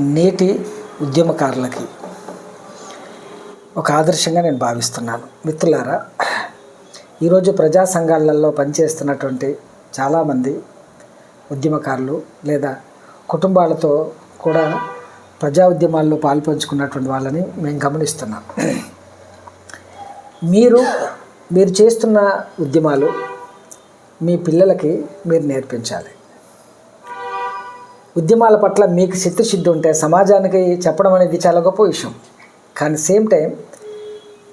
నేటి ఉద్యమకారులకి ఒక ఆదర్శంగా నేను భావిస్తున్నాను. మిత్రులారా ఈరోజు ప్రజా సంఘాలలో పనిచేస్తున్నటువంటి చాలామంది ఉద్యమకారులు లేదా కుటుంబాలతో కూడా ప్రజా ఉద్యమాల్లో పాల్పంచుకున్నటువంటి వాళ్ళని మేము గమనిస్తున్నాం. మీరు మీరు చేస్తున్న ఉద్యమాలు మీ పిల్లలకి మీరు నేర్పించాలి. ఉద్యమాల పట్ల మీకు చిత్తశుద్ధి ఉంటే సమాజానికి చెప్పడం అనేది చాలా గొప్ప విషయం. కానీ సేమ్ టైం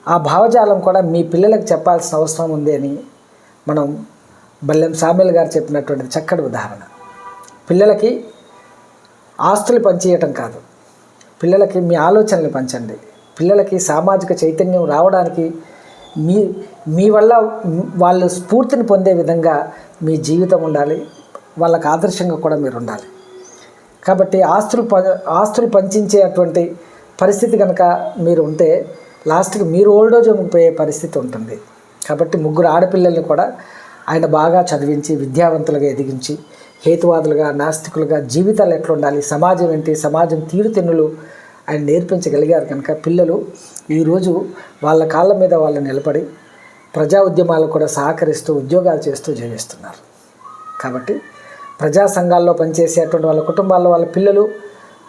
ఆ భావజాలం కూడా మీ పిల్లలకు చెప్పాల్సిన అవసరం ఉంది అని మనం బల్లెం సామెల్ గారు చెప్పినటువంటి చక్కటి ఉదాహరణ. పిల్లలకి ఆస్తులు పంచేయటం కాదు. పిల్లలకి మీ ఆలోచనలు పంచండి. పిల్లలకి సామాజిక చైతన్యం రావడానికి మీ మీ వల్ల వాళ్ళు స్ఫూర్తిని పొందే విధంగా మీ జీవితం ఉండాలి. వాళ్ళకి ఆదర్శంగా కూడా మీరు ఉండాలి. కాబట్టి ఆస్తులు ప ఆస్తులు పంచేటువంటి పరిస్థితి కనుక మీరు ఉంటే లాస్ట్కి మీరు ఓల్డేజ్ పోయే పరిస్థితి ఉంటుంది. కాబట్టి ముగ్గురు ఆడపిల్లల్ని కూడా ఆయన బాగా చదివించి విద్యావంతులుగా ఎదిగించి హేతువాదులుగా నాస్తికులుగా జీవితాలు ఎట్లా ఉండాలి సమాజం ఏంటి సమాజం తీరుతెన్నులు ఆయన నేర్పించగలిగారు కనుక పిల్లలు ఈరోజు వాళ్ళ కాళ్ళ మీద వాళ్ళు నిలబడి ప్రజా ఉద్యమాలు కూడా సహకరిస్తూ ఉద్యోగాలు చేస్తూ జీవిస్తున్నారు. కాబట్టి ప్రజా సంఘాల్లో పనిచేసేటువంటి వాళ్ళ కుటుంబాల్లో వాళ్ళ పిల్లలు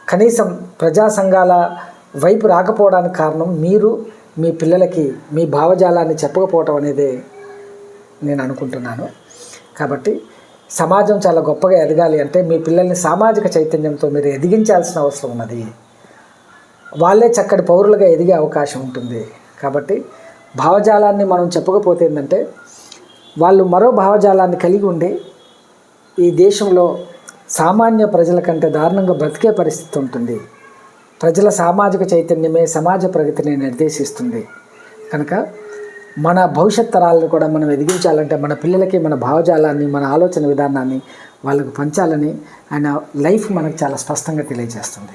కనీసం ప్రజా సంఘాల వైపు రాకపోవడానికి కారణం మీరు మీ పిల్లలకి మీ భావజాలాన్ని చెప్పకపోవటం అనేది నేను అనుకుంటున్నాను. కాబట్టి సమాజం చాలా గొప్పగా ఎదగాలి అంటే మీ పిల్లల్ని సామాజిక చైతన్యంతో మీరు ఎదిగించాల్సిన అవసరం ఉన్నది. వాళ్ళే చక్కటి పౌరులుగా ఎదిగే అవకాశం ఉంటుంది. కాబట్టి భావజాలాన్ని మనం చెప్పకపోతే ఏంటంటే వాళ్ళు మరో భావజాలాన్ని కలిగి ఉండి ఈ దేశంలో సామాన్య ప్రజల కంటే దారుణంగా బ్రతికే పరిస్థితి ఉంటుంది. ప్రజల సామాజిక చైతన్యమే సమాజ ప్రగతిని నిర్దేశిస్తుంది. కనుక మన భవిష్యత్ తరాలను కూడా మనం ఎదిగించాలంటే మన పిల్లలకి మన భావజాలాన్ని మన ఆలోచన విధానాన్ని వాళ్ళకు పంచాలని ఆయన లైఫ్ మనకు చాలా స్పష్టంగా తెలియజేస్తుంది.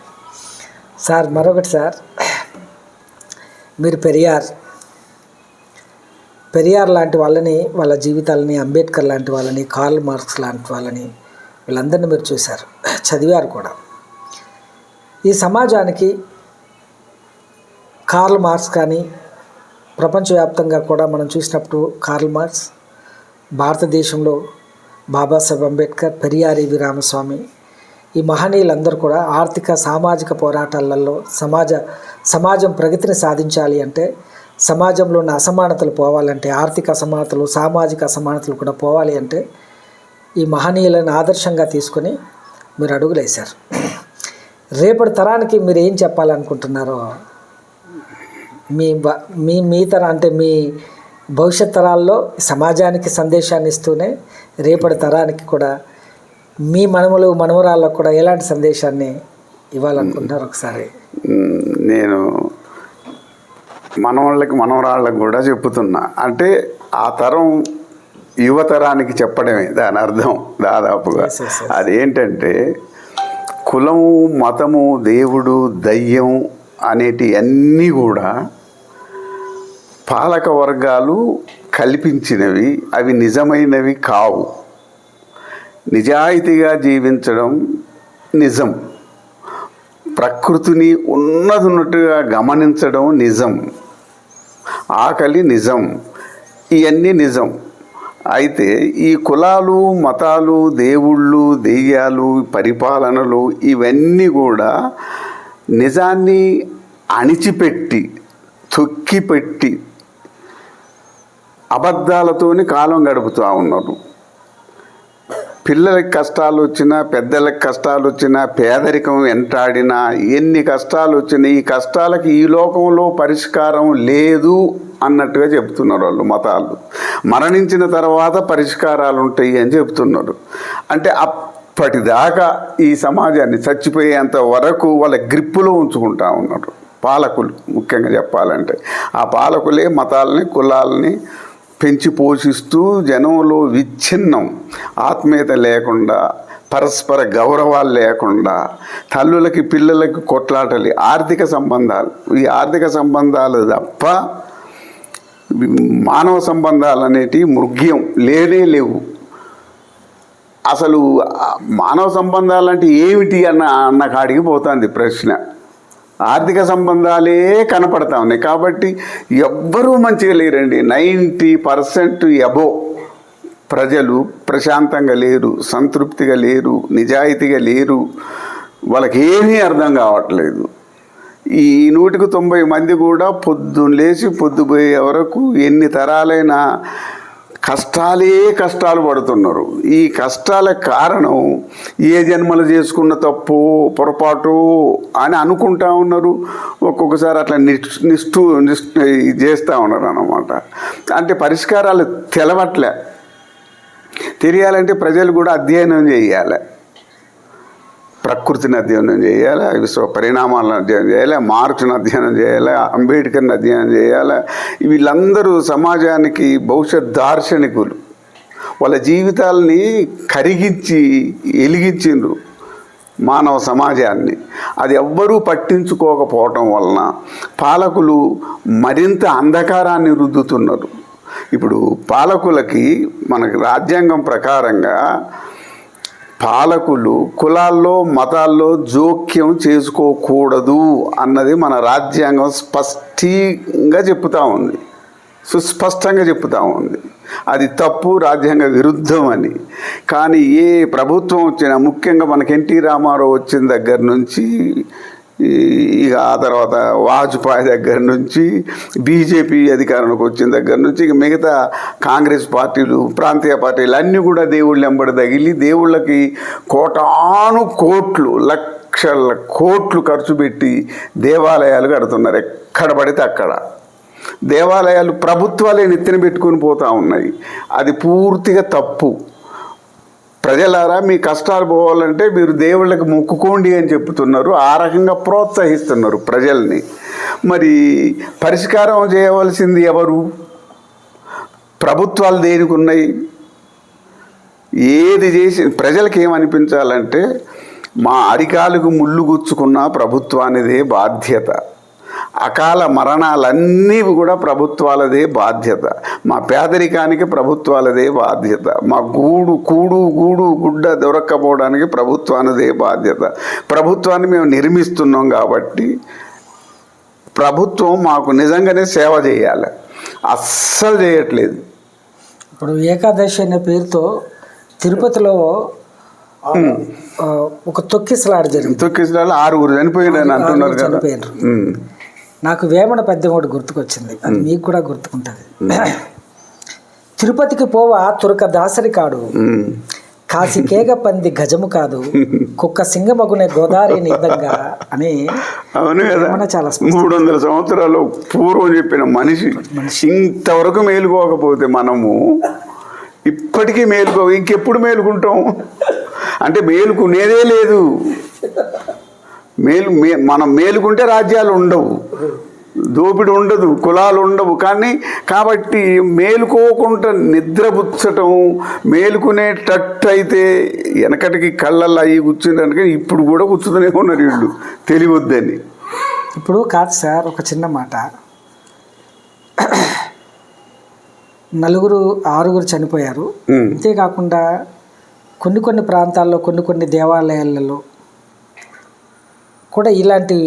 సార్ మరొకటి సార్. మీరు పెరియార్ పెరియార్ లాంటి వాళ్ళని వాళ్ళ జీవితాలని అంబేద్కర్ లాంటి వాళ్ళని కార్ల్ మార్క్స్ లాంటి వాళ్ళని వీళ్ళందరినీ మీరు చూశారు. చదివారు కూడా. ఈ సమాజానికి కార్ల్ మార్క్స్ కానీ ప్రపంచవ్యాప్తంగా కూడా మనం చూసినప్పుడు కార్ల్ మార్క్స్ భారతదేశంలో బాబాసాహెబ్ అంబేద్కర్ పెరియారి రామస్వామి ఈ మహనీయులందరూ కూడా ఆర్థిక సామాజిక పోరాటాలలో సమాజ సమాజం ప్రగతిని సాధించాలి అంటే సమాజంలో ఉన్న అసమానతలు పోవాలంటే ఆర్థిక అసమానతలు సామాజిక అసమానతలు కూడా పోవాలి అంటే ఈ మహనీయులను ఆదర్శంగా తీసుకొని మీరు అడుగులేశారు. రేపటి తరానికి మీరు ఏం చెప్పాలనుకుంటున్నారో మీ బ మీ మీ తర అంటే మీ భవిష్యత్ తరాల్లో సమాజానికి సందేశాన్ని ఇస్తూనే రేపటి తరానికి కూడా మీ మనములు మనవరాళ్ళకు కూడా ఎలాంటి సందేశాన్ని ఇవ్వాలనుకుంటున్నారు ఒకసారి? నేను మనవాళ్ళకి మనవరాళ్ళకి కూడా చెప్పుతున్నా. అంటే ఆ తరం యువతరానికి చెప్పడమే దాని అర్థం దాదాపుగా. అదేంటంటే కులము మతము దేవుడు దయ్యం అనేటి అన్నీ కూడా పాలక వర్గాలు కల్పించినవి అవి నిజమైనవి కావు. నిజాయితీగా జీవించడం నిజం. ప్రకృతిని ఉన్నదున్నట్టుగా గమనించడం నిజం. ఆకలి నిజం. ఇవన్నీ నిజం. అయితే ఈ కులాలు మతాలు దేవుళ్ళు దెయ్యాలు పరిపాలనలు ఇవన్నీ కూడా నిజాన్ని అణిచిపెట్టి తొక్కిపెట్టి అబద్ధాలతోని కాలం గడుపుతూ ఉన్నారు. పిల్లలకి కష్టాలు వచ్చినా పెద్దలకి కష్టాలు వచ్చినా పేదరికం వెంటాడినా ఎన్ని కష్టాలు వచ్చినా ఈ కష్టాలకి ఈ లోకంలో పరిష్కారం లేదు అన్నట్టుగా చెప్తున్నారు వాళ్ళు మతాలు. మరణించిన తర్వాత పరిష్కారాలు ఉంటాయి అని చెప్తున్నారు. అంటే అప్పటిదాకా ఈ సమాజాన్ని చచ్చిపోయేంత వరకు వాళ్ళ గ్రిప్పులో ఉంచుకుంటా ఉన్నారు పాలకులు ముఖ్యంగా చెప్పాలంటే. ఆ పాలకులే మతాలని కులాలని పెంచి పోషిస్తూ జనంలో విచ్ఛిన్నం ఆత్మీయత లేకుండా పరస్పర గౌరవాలు లేకుండా తల్లులకి పిల్లలకి కొట్లాటలు ఆర్థిక సంబంధాలు ఈ ఆర్థిక సంబంధాలు తప్ప మానవ సంబంధాలు అనేటివి మృగ్యం లేనే లేవు. అసలు మానవ సంబంధాలు అంటే ఏమిటి అన్న అన్న కాడికి పోతుంది ప్రశ్న. ఆర్థిక సంబంధాలే కనపడతా ఉన్నాయి. కాబట్టి ఎవ్వరూ మంచిగా లేరండి. నైంటీ పర్సెంట్ ఎబో ప్రజలు ప్రశాంతంగా లేరు సంతృప్తిగా లేరు నిజాయితీగా లేరు. వాళ్ళకి ఏమీ అర్థం కావట్లేదు. ఈ నూటికి తొంభై మంది కూడా పొద్దున్న లేచి పొద్దుపోయే వరకు ఎన్ని తరాలైనా కష్టాలే కష్టాలు పడుతున్నారు. ఈ కష్టాల కారణం ఏ జన్మలు చేసుకున్న తప్పు పొరపాటు అని అనుకుంటా ఉన్నారు. ఒక్కొక్కసారి అట్లా నిష్ నిష్ఠు చేస్తూ ఉన్నారు అన్నమాట అంటే పరిష్కారాలు తెలవట్లే. తెలియాలంటే ప్రజలు కూడా అధ్యయనం చేయాలి. ప్రకృతిని అధ్యయనం చేయాలి విశ్వ పరిణామాలను అధ్యయనం చేయాలి మార్క్స్ని అధ్యయనం చేయాలి అంబేద్కర్ని అధ్యయనం చేయాలి? వీళ్ళందరూ సమాజానికి భవిష్యత్ దార్శనికులు. వాళ్ళ జీవితాలని కరిగించి ఎలిగించిండ్రు మానవ సమాజాన్ని. అది ఎవ్వరూ పట్టించుకోకపోవటం వలన పాలకులు మరింత అంధకారాన్ని రుద్దుతున్నారు. ఇప్పుడు పాలకులకి మనకి రాజ్యాంగం ప్రకారంగా పాలకులు కులాల్లో మతాల్లో జోక్యం చేసుకోకూడదు అన్నది మన రాజ్యాంగం స్పష్టంగా చెప్తా ఉంది. సుస్పష్టంగా చెప్తా ఉంది. అది తప్పు రాజ్యాంగ విరుద్ధం అని. కానీ ఏ ప్రభుత్వం వచ్చినా ముఖ్యంగా మనకి ఎన్టీ రామారావు వచ్చిన దగ్గర నుంచి ఇక ఆ తర్వాత వాజ్పేయి దగ్గర నుంచి బీజేపీ అధికారంలోకి వచ్చిన దగ్గర నుంచి ఇక మిగతా కాంగ్రెస్ పార్టీలు ప్రాంతీయ పార్టీలు అన్నీ కూడా దేవుళ్ళు ఎంబడి తగిలి దేవుళ్ళకి కోటాను కోట్లు లక్షల కోట్లు ఖర్చు పెట్టి దేవాలయాలు కడుతున్నారు. ఎక్కడ పడితే అక్కడ. దేవాలయాలు ప్రభుత్వాలే నెత్తిన పెట్టుకొని పోతూ ఉన్నాయి. అది పూర్తిగా తప్పు. ప్రజలారా మీ కష్టాలు పోవాలంటే మీరు దేవుళ్ళకి మొక్కుకోండి అని చెప్తున్నారు. ఆ రకంగా ప్రోత్సహిస్తున్నారు ప్రజల్ని. మరి పరిష్కారం చేయవలసింది ఎవరు? ప్రభుత్వాలు దేనికి ఉన్నాయి? ఏది చేసి ప్రజలకు ఏమనిపించాలంటే మా అరికాలకు ముళ్ళు గుచ్చుకున్న ప్రభుత్వానిదే బాధ్యత. అకాల మరణాలన్నీ కూడా ప్రభుత్వాలదే బాధ్యత. మా పేదరికానికి ప్రభుత్వాలదే బాధ్యత. మా గూడు కూడు గూడు గుడ్డ దొరక్కపోవడానికి ప్రభుత్వానిదే బాధ్యత. ప్రభుత్వాన్ని మేము నిర్మిస్తున్నాం కాబట్టి ప్రభుత్వం మాకు నిజంగానే సేవ చేయాలి. అస్సలు చేయట్లేదు. ఇప్పుడు ఏకాదశి అనే పేరుతో తిరుపతిలో ఒక తొక్కిసలాట జరిగింది. తొక్కిసలాలు ఆరుగురు చనిపోయిందని అంటున్నారు ఉమ్. నాకు వేమన పద్యం ఒకటి గుర్తుకొచ్చింది. అది మీకు కూడా గుర్తుకుంటుంది. తిరుపతికి పోవా తురక దాసరి కాడు. కాసి కేగ పంది గజము కాదు. కుక్క సింగమగునే గోదావరి నిదంగా అని అవును కదా. చాలా. మూడు వందల సంవత్సరాలు పూర్వం చెప్పిన మనిషి. ఇంతవరకు మేలుకోకపోతే మనము ఇప్పటికీ మేలుకో ఇంకెప్పుడు మేలుకుంటాం? అంటే మేలుకునేదే లేదు. మేలు మనం మేలుకుంటే రాజ్యాలు ఉండవు. దోపిడి ఉండదు కులాలు ఉండవు. కానీ కాబట్టి మేలుకోకుండా నిద్రపుచ్చటం మేలుకునేటట్టు అయితే వెనకటికి కళ్ళల్లో అయ్యి కూర్చుంటానికి ఇప్పుడు కూడా కూర్చుతూనే ఉన్నారు వీళ్ళు. తెలివద్దని ఇప్పుడు కాదు సార్ ఒక చిన్న మాట. నలుగురు ఆరుగురు చనిపోయారు. అంతేకాకుండా కొన్ని కొన్ని ప్రాంతాల్లో కొన్ని కొన్ని దేవాలయాలలో కూడా ఇలాంటి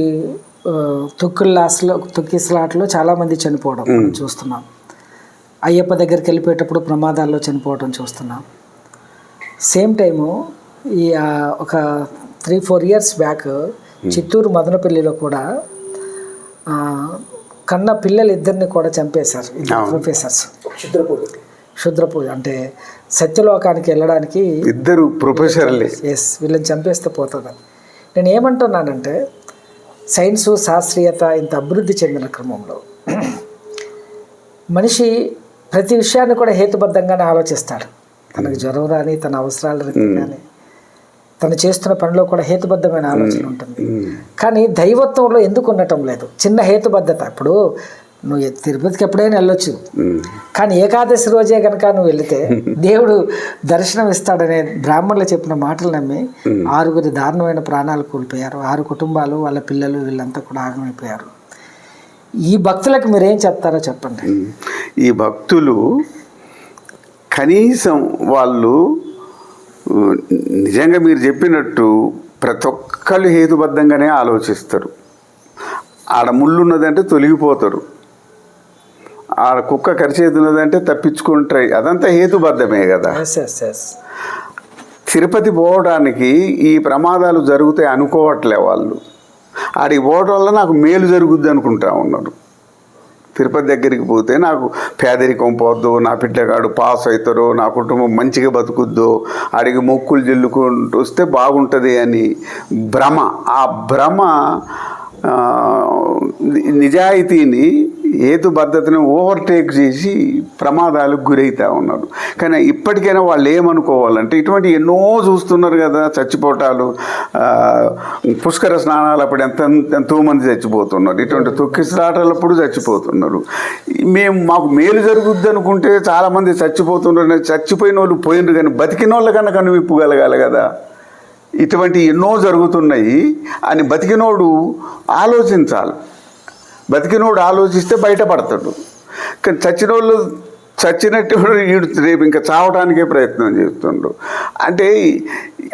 తొక్కుల్లాస్లో తొక్కిసలాట్లో చాలామంది చనిపోవడం మనం చూస్తున్నాం అయ్యప్ప దగ్గరికి వెళ్ళిపోయేటప్పుడు ప్రమాదాల్లో చనిపోవడం చూస్తున్నాం సేమ్ టైము ఈ ఆ, ఒక three four years back Chittoor మదనపల్లిలో కూడా ఆ, కన్న పిల్లలు ఇద్దరిని కూడా చంపేశారు ఇద్దరు ప్రొఫెసర్స్ క్షుద్ర పూజ అంటే సత్యలోకానికి వెళ్ళడానికి ఇద్దరు ప్రొఫెసర్లే ఎస్ వీళ్ళని చంపేస్తే పోతుంది నేను ఏమంటున్నానంటే సైన్సు శాస్త్రీయత ఇంత అభివృద్ధి చెందిన క్రమంలో. మనిషి ప్రతి విషయాన్ని కూడా హేతుబద్ధంగానే ఆలోచిస్తాడు. తనకు జ్వరం రాని తన అవసరాల కానీ తను చేస్తున్న పనిలో కూడా హేతుబద్ధమైన ఆలోచన ఉంటుంది. కానీ దైవత్వంలో ఎందుకు ఉండటం లేదు? చిన్న హేతుబద్ధత. ఇప్పుడు నువ్వు తిరుపతికి ఎప్పుడైనా వెళ్ళొచ్చు. కానీ ఏకాదశి రోజే కనుక నువ్వు వెళితే దేవుడు దర్శనం ఇస్తాడనే బ్రాహ్మణులు చెప్పిన మాటలు నమ్మి ఆరుగురి దారుణమైన ప్రాణాలు కోల్పోయారు. ఆరు కుటుంబాలు వాళ్ళ పిల్లలు వీళ్ళంతా కూడా ఆగమైపోయారు. ఈ భక్తులకు మీరేం చెప్తారో చెప్పండి. ఈ భక్తులు కనీసం వాళ్ళు నిజంగా మీరు చెప్పినట్టు ప్రతి ఒక్కళ్ళు హేతుబద్ధంగానే ఆలోచిస్తారు. ఆడ ముళ్ళు ఉన్నదంటే తొలగిపోతారు. ఆడ కుక్క కరిచేది ఉన్నదంటే తప్పించుకుంటాయి అదంతా హేతుబద్ధమే కదా. తిరుపతి పోవడానికి ఈ ప్రమాదాలు జరుగుతాయి అనుకోవట్లే వాళ్ళు. ఆడికి పోవడం వల్ల నాకు మేలు జరుగుద్ది అనుకుంటా ఉన్నారు. తిరుపతి దగ్గరికి పోతే నాకు పేదరికం పోద్దు నా పిల్లగాడు పాస్ అవుతారో నా కుటుంబం మంచిగా బతుకుద్దో ఆడికి మొక్కులు జల్లుకుంటూ వస్తే బాగుంటుంది అని భ్రమ. ఆ భ్రమ ఆ, నిజాయితీని హేతుబద్ధతని ఓవర్టేక్ చేసి ప్రమాదాలకు గురవుతూ ఉన్నారు. కానీ ఇప్పటికైనా వాళ్ళు ఏమనుకోవాలంటే ఇటువంటి ఎన్నో చూస్తున్నారు కదా చచ్చిపోవటాలు పుష్కర స్నానాలు అప్పుడు ఎంత ఎంతో మంది చచ్చిపోతున్నారు ఇటువంటి తొక్కిసలాటలప్పుడు చచ్చిపోతున్నారు. మేము మాకు మేలు జరుగుద్ది అనుకుంటే చాలామంది చచ్చిపోతున్నారు చచ్చిపోయిన వాళ్ళు పోయినరు కానీ బతికిన వాళ్ళకన్నా కనువిప్పుగలగాలి కదా. ఇటువంటి ఎన్నో జరుగుతున్నాయి అని బతికినోడు ఆలోచించాలి. బతికినోడు ఆలోచిస్తే బయటపడతాడు. కానీ చచ్చినోళ్ళు చచ్చినట్టు వీడు రేపు ఇంకా చావడానికే ప్రయత్నం చేస్తుండ్రు అంటే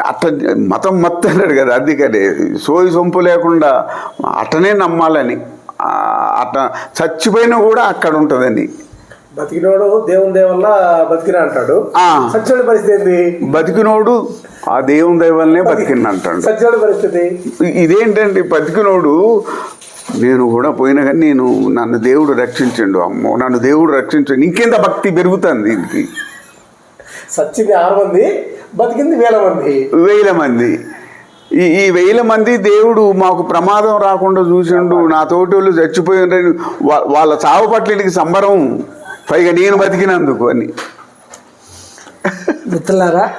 అట్ట మతం మత్తు అన్నాడు కదా అందుకనే సోయి సొంపు లేకుండా అట్టనే నమ్మాలని. అట్ట చచ్చిపోయినా కూడా అక్కడ ఉంటుందని. బతికినోడు దేవుని దేవల్ల బతికినా అంటాడు. సత్యుడి పరిస్థితి బతికినోడు ఆ దేవుని దైవల్నే బతికిందంటాడు. సత్యుడి పరిస్థితి? ఇదేంటండి? బతికినోడు నేను కూడా పోయినా కానీ నేను నన్ను దేవుడు రక్షించండు అమ్మో నన్ను దేవుడు రక్షించండు. ఇంకెంత భక్తి పెరుగుతుంది దీనికి? సచ్చింది ఆరు మంది బతికింది వేల మంది. వేల మంది. ఈ ఈ వేల మంది దేవుడు మాకు ప్రమాదం రాకుండా చూసిండు నా తోటి వాళ్ళు వా- వాళ్ళ చావు పట్లకి సంబరం. పైగా నేను బతికినందుకు అని. మిత్రులారా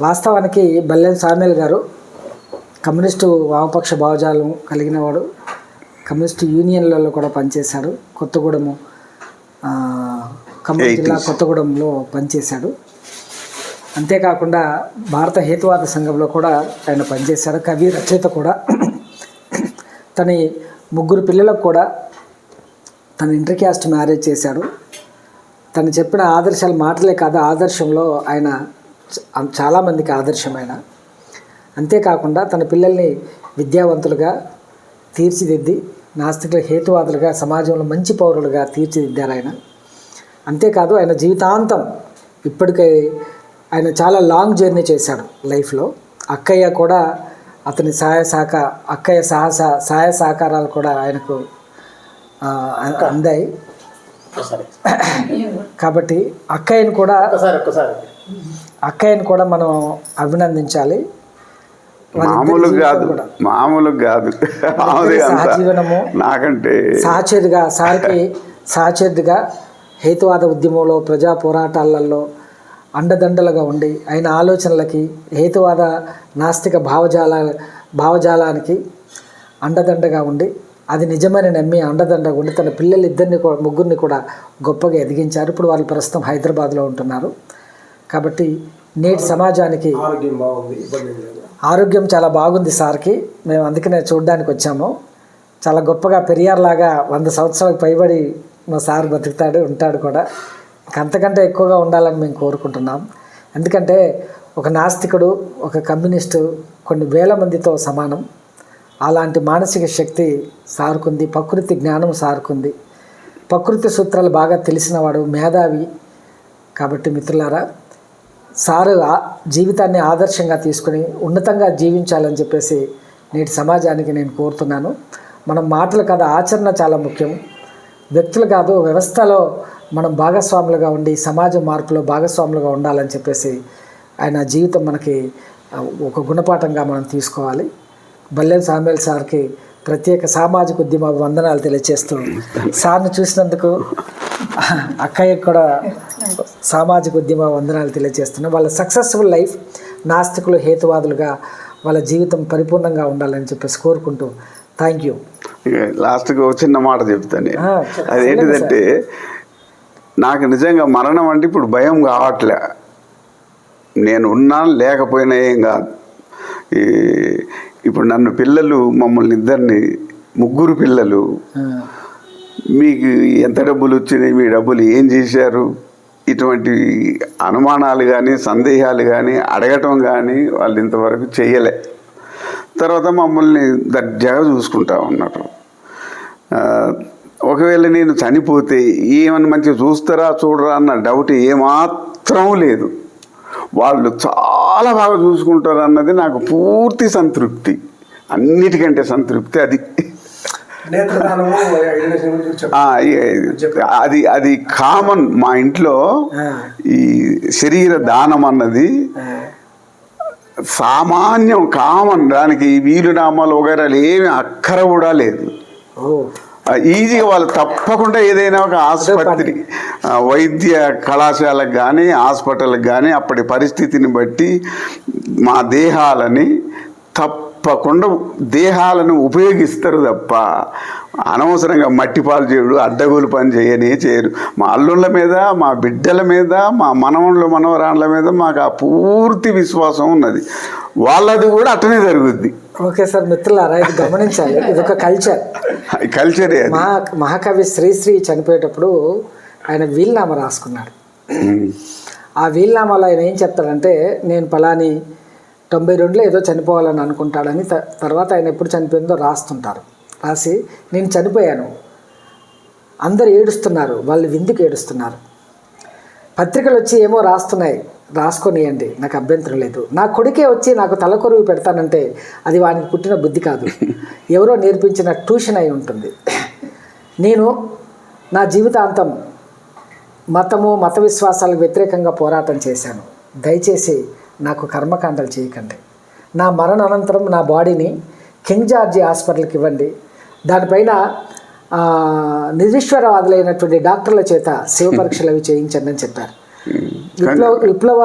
వాస్తవానికి బల్లెం సామ్యుల్ గారు కమ్యూనిస్టు వామపక్ష భావజాలం కలిగిన వాడు కమ్యూనిస్టు యూనియన్లలో కూడా పనిచేశాడు. కొత్తగూడెము ఖమ్మం జిల్లా 80s. కొత్తగూడెంలో పనిచేశాడు. అంతేకాకుండా భారత హేతువాద సంఘంలో కూడా ఆయన పనిచేశాడు. కవి రచయిత కూడా. తన ముగ్గురు పిల్లలకు కూడా తన ఇంటర్ క్యాస్ట్ మ్యారేజ్ చేశాడు. తను చెప్పిన ఆదర్శాలు మాటలే కాదు ఆదర్శంలో ఆయన చాలామందికి ఆదర్శమైన అంతేకాకుండా తన పిల్లల్ని విద్యావంతులుగా తీర్చిదిద్ది నాస్తికుల హేతువాదులుగా సమాజంలో మంచి పౌరులుగా తీర్చిదిద్దారు ఆయన. అంతేకాదు ఆయన జీవితాంతం ఇప్పటికే ఆయన చాలా లాంగ్ జర్నీ చేశాడు లైఫ్లో. అక్కయ్య కూడా అతని సహాయ సహక అక్కయ్య సాహస సహాయ సహకారాలు కూడా ఆయనకు అందాయి. కాబట్టి అక్కయ్యను కూడా అక్కయ్యను కూడా మనం అభినందించాలి. మామూలు కాదు. మామూలు కాదు సహజీవనము. నాకంటే సహచరుగా సార్కి సహచరుడిగా హేతువాద ఉద్యమంలో ప్రజా పోరాటాలలో అండదండలుగా ఉండి ఆయన ఆలోచనలకి హేతువాద నాస్తిక భావజాల భావజాలానికి అండదండగా ఉండి అది నిజమని నమ్మి అండదండగా ఉండి తన పిల్లలు ఇద్దరిని కూడా ముగ్గురిని కూడా గొప్పగా ఎదిగించారు ఇప్పుడు వాళ్ళు ప్రస్తుతం హైదరాబాద్లో ఉంటున్నారు కాబట్టి నేటి సమాజానికి ఆరోగ్యం బాగుంది ఇబ్బంది ఏం లేదు. ఆరోగ్యం చాలా బాగుంది సార్కి. మేము అందుకనే చూడడానికి వచ్చాము. చాలా గొప్పగా పెరియార్లాగా వంద సంవత్సరాలకు పైబడి మా సార్ బతుకుతాడు ఉంటాడు కూడా. అంతకంటే ఎక్కువగా ఉండాలని మేము కోరుకుంటున్నాం. ఎందుకంటే ఒక నాస్తికుడు ఒక కమ్యూనిస్టు కొన్ని వేల మందితో సమానం. అలాంటి మానసిక శక్తి సారుకుంది ప్రకృతి జ్ఞానం సారుకుంది. ప్రకృతి సూత్రాలు బాగా తెలిసినవాడు మేధావి. కాబట్టి మిత్రులారా సారు ఆ- జీవితాన్ని ఆదర్శంగా తీసుకుని ఉన్నతంగా జీవించాలని చెప్పేసి నేటి సమాజానికి నేను కోరుతున్నాను. మనం మాటలు కాదు ఆచరణ చాలా ముఖ్యం. వ్యక్తులు కాదు వ్యవస్థలో మనం భాగస్వాములుగా ఉండి సమాజ మార్పులో భాగస్వాములుగా ఉండాలని చెప్పేసి ఆయన జీవితం మనకి ఒక గుణపాఠంగా మనం తీసుకోవాలి. బల్లెం సామ్యుల్ సార్కి ప్రత్యేక సామాజిక ఉద్యమ వందనాలు తెలియజేస్తూ సార్ని చూసినందుకు అక్కయ్యకు కూడా సామాజిక ఉద్యమ వందనాలు తెలియజేస్తున్నాం. వాళ్ళ సక్సెస్ఫుల్ లైఫ్ నాస్తికులు హేతువాదులుగా వాళ్ళ జీవితం పరిపూర్ణంగా ఉండాలని చెప్పేసి కోరుకుంటూ థ్యాంక్ యూ లాస్ట్కి ఒక చిన్న మాట చెప్తాను అదేంటిదంటే నాకు నిజంగా మరణం అంటే ఇప్పుడు భయం కావట్లే. నేను ఉన్నా లేకపోయినా ఏం కాదు. ఈ ఇప్పుడు నన్ను పిల్లలు మమ్మల్ని ఇద్దరిని ముగ్గురు పిల్లలు మీకు ఎంత డబ్బులు వచ్చినాయి మీ డబ్బులు ఏం చేశారు? ఇటువంటి అనుమానాలు కానీ సందేహాలు కానీ అడగటం కానీ వాళ్ళు ఇంతవరకు చేయలే తర్వాత మమ్మల్ని దర్జాగా చూసుకుంటా ఉన్నారు. ఒకవేళ నేను చనిపోతే ఏమని మంచిగా చూస్తారా చూడరా అన్న డౌట్ ఏమాత్రం లేదు. వాళ్ళు చాలా బాగా చూసుకుంటారు అన్నది నాకు పూర్తి సంతృప్తి. అన్నిటికంటే సంతృప్తి అది. అది అది కామన్ మా ఇంట్లో. ఈ శరీర దానం అన్నది సామాన్యం కామన్. దానికి వీలునామాలు వగైరాలు ఏమి అక్కర కూడా లేదు. ఈజీగా వాళ్ళు తప్పకుండా ఏదైనా ఒక ఆసుపత్రి వైద్య కళాశాలకు కానీ హాస్పిటల్కి కానీ అప్పటి పరిస్థితిని బట్టి మా దేహాలని తప్పకుండా దేహాలను ఉపయోగిస్తారు తప్ప అనవసరంగా మట్టి పాలు చేయడు అడ్డగోలు పని చేయనే చేయరు. మా అల్లుళ్ళ మీద మా బిడ్డల మీద మా మనవళ్ళ మనవరాళ్ళ మీద మాకు ఆ పూర్తి విశ్వాసం ఉన్నది. వాళ్ళది కూడా అట్టనే జరుగుద్ది. ఓకే సార్ మిత్రులారా ఇది గమనించాలి. ఇది ఒక కల్చర్ కల్చరే మహా మహాకవి శ్రీశ్రీ చనిపోయేటప్పుడు ఆయన వీల్నామా రాసుకున్నాడు. ఆ వీల్నామాలో ఆయన ఏం చెప్తాడంటే నేను పలాని తొంభై రెండులో ఏదో చనిపోవాలని అనుకుంటాడని త- తర్వాత ఆయన ఎప్పుడు చనిపోయిందో రాస్తుంటారు. రాసి నేను చనిపోయాను. అందరు ఏడుస్తున్నారు. వాళ్ళు విందుకు ఏడుస్తున్నారు. పత్రికలు వచ్చి ఏమో రాస్తున్నాయి. రాసుకొనియండి. నాకు అభ్యంతరం లేదు. నా కొడుకే వచ్చి నాకు తలకొరువు పెడతానంటే అది వానికి పుట్టిన బుద్ధి కాదు. ఎవరో నేర్పించిన ట్యూషన్ అయి ఉంటుంది. నేను నా జీవితాంతం మతము మత విశ్వాసాలకు వ్యతిరేకంగా పోరాటం చేశాను. దయచేసి నాకు కర్మకాండలు చేయకండి. నా మరణ అనంతరం నా బాడీని కింగ్ జార్జి హాస్పిటల్కి ఇవ్వండి. దానిపైన నిరీశ్వరవాదులైనటువంటి డాక్టర్ల చేత శివ పరీక్షలు అవి చేయించండి అని చెప్పారు. విప్లవ విప్లవ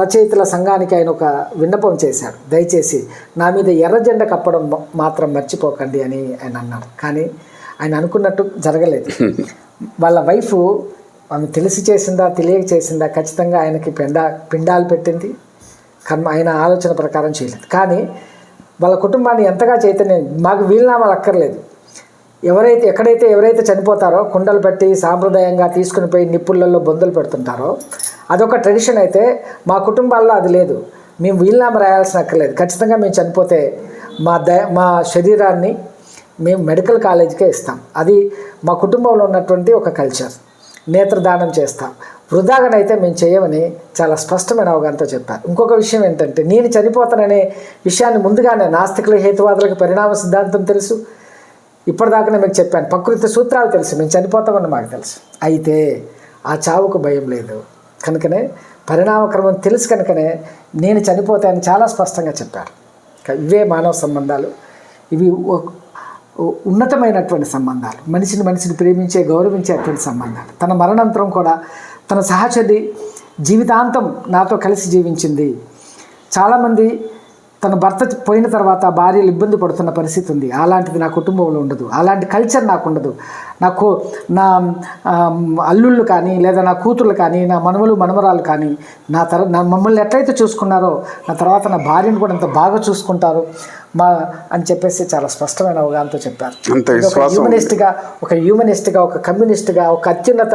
రచయితల సంఘానికి ఆయన ఒక విన్నపం చేశాడు దయచేసి నా మీద ఎర్ర జెండా కప్పడం మాత్రం మర్చిపోకండి అని ఆయన అన్నాడు కానీ ఆయన అనుకున్నట్టు జరగలేదు. వాళ్ళ వైఫ్ ఆమె తెలిసి చేసిందా తెలియక చేసిందా ఖచ్చితంగా ఆయనకి పెండా పిండాలు పెట్టింది. కర్మ ఆయన ఆలోచన ప్రకారం చేయలేదు. కానీ వాళ్ళ కుటుంబాన్ని ఎంతగా చైతన్యం మాకు వీలునామాలు అక్కర్లేదు. ఎవరైతే ఎక్కడైతే ఎవరైతే చనిపోతారో కుండలు పెట్టి సాంప్రదాయంగా తీసుకుని పోయి నిప్పులలో బొందులు పెడుతుంటారో అదొక ట్రెడిషన్ అయితే మా కుటుంబాల్లో అది లేదు. మేము వీలునామా రాయాల్సిన అక్కర్లేదు. ఖచ్చితంగా మేము చనిపోతే మా ద మా శరీరాన్ని మేము మెడికల్ కాలేజీకే ఇస్తాం. అది మా కుటుంబంలో ఉన్నటువంటి ఒక కల్చర్ నేత్రదానం చేస్తాం. వృధాగానైతే మేము చేయమని చాలా స్పష్టమైన అవగాహనతో చెప్పారు. ఇంకొక విషయం ఏంటంటే నేను చనిపోతాననే విషయాన్ని ముందుగానే నాస్తికుల హేతువాదులకు పరిణామ సిద్ధాంతం తెలుసు. ఇప్పటిదాకానే మీకు చెప్పాను ప్రకృతి సూత్రాలు తెలుసు. మేము చనిపోతామని మాకు తెలుసు. అయితే ఆ చావుకు భయం లేదు. కనుకనే పరిణామక్రమం తెలుసు కనుకనే నేను చనిపోతానని చాలా స్పష్టంగా చెప్పారు. ఇవే మానవ సంబంధాలు. ఇవి ఉన్నతమైనటువంటి సంబంధాలు. మనిషిని మనిషిని ప్రేమించే గౌరవించేటువంటి సంబంధాలు. తన మరణాంతరం కూడా తన సహచరి జీవితాంతం నాతో కలిసి జీవించింది. చాలామంది తన భర్త పోయిన తర్వాత భార్యలు ఇబ్బంది పడుతున్న పరిస్థితి ఉంది. అలాంటిది నా కుటుంబంలో ఉండదు. అలాంటి కల్చర్ నాకు ఉండదు. నాకు నా అల్లుళ్ళు కానీ లేదా నా కూతుర్లు కానీ నా మనవలు మనమరాలు కానీ నా తర నా మమ్మల్ని ఎట్లయితే చూసుకున్నారో నా తర్వాత నా భార్యను కూడా అంత బాగా చూసుకుంటారు. మా అని చెప్పేసి చాలా స్పష్టమైన అవగాహనతో చెప్పారు. ఒక. హ్యూమనిస్ట్గా ఒక హ్యూమనిస్ట్గా ఒక కమ్యూనిస్ట్గా ఒక అత్యున్నత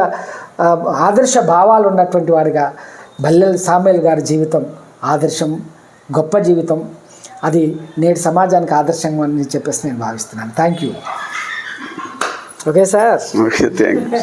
ఆదర్శ భావాలు ఉన్నటువంటి వాడిగా బల్లెల సామేల్ గారి జీవితం ఆదర్శం గొప్ప జీవితం. అది నేటి సమాజానికి ఆదర్శంగా అని చెప్పేసి నేను భావిస్తున్నాను. Thank you okay sir okay thank you